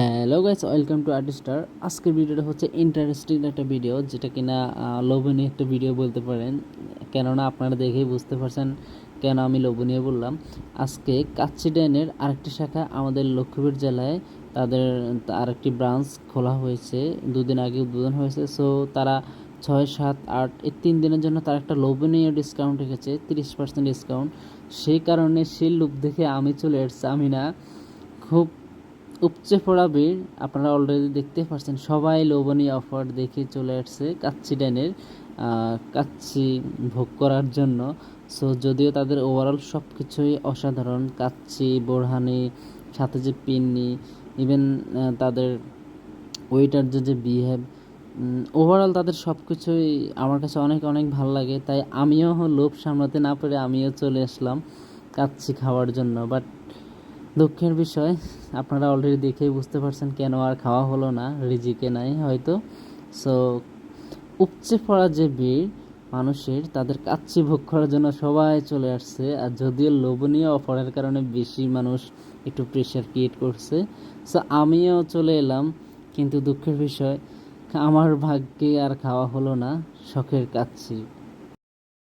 Hello guys welcome to আর্টিস্টার আজকের ভিডিওটা হচ্ছে ইন্টারেস্টিং একটা ভিডিও যেটা কিনা লোভনীয় একটা ভিডিও বলতে পারেন। কেননা আপনারা দেখেই বুঝতে পারছেন কেন আমি লোভনীয় বললাম। আজকে কাচ্চি ড্যানের আরেকটি শাখা আমাদের লক্ষ্মীপুর জেলায়, তাদের, আরেকটি ব্রাঞ্চ খোলা হয়েছে, দুদিন আগে উদ্বোধন হয়েছে। সো তারা ছয়, সাত, আট, এই তিন দিনের জন্য তার একটা লোভনীয় ডিসকাউন্ট রেখেছে, তিরিশ পার্সেন্ট ডিসকাউন্ট সেই কারণে সেই লুক দেখে আমি চলে এসেছি, আমি না খুব উপচে পড়া ভিড় আপনারা অলরেডি দেখতে পাচ্ছেন সবাই লোভনীয় অফার দেখে চলে আসছে কাচ্চি ড্যানের কাচ্চি ভোগ করার জন্য। সো যদিও তাদের ওভারঅল সব কিছুই অসাধারণ, কাচ্চি, বোরহানি, সাথে যে পিন্নি ইভেন তাদের ওয়েটার যে বিহেভ ওভারঅল তাদের সব কিছুই আমার কাছে অনেক অনেক ভালো লাগে। তাই আমিও লোভ সামলাতে না পেরে আমিও চলে আসলাম কাচ্চি খাওয়ার জন্য। বাট দুঃখের বিষয়, আপনারা অলরেডি দেখেই বুঝতে পারছেন কেন আর খাওয়া হলো না, রিজিকে নাই হয়তো। সো উপচে পড়া যে ভিড় মানুষের, তাদের কাচ্চি ভোগ করার জন্য সবাই চলে আসছে। আর যদিও লোভনীয় অফারের কারণে বেশি মানুষ একটু প্রেশার ক্রিয়েট করছে। সো আমিও চলে এলাম, কিন্তু দুঃখের বিষয়, আমার ভাগ্যে আর খাওয়া হলো না, শখের কাচ্চি।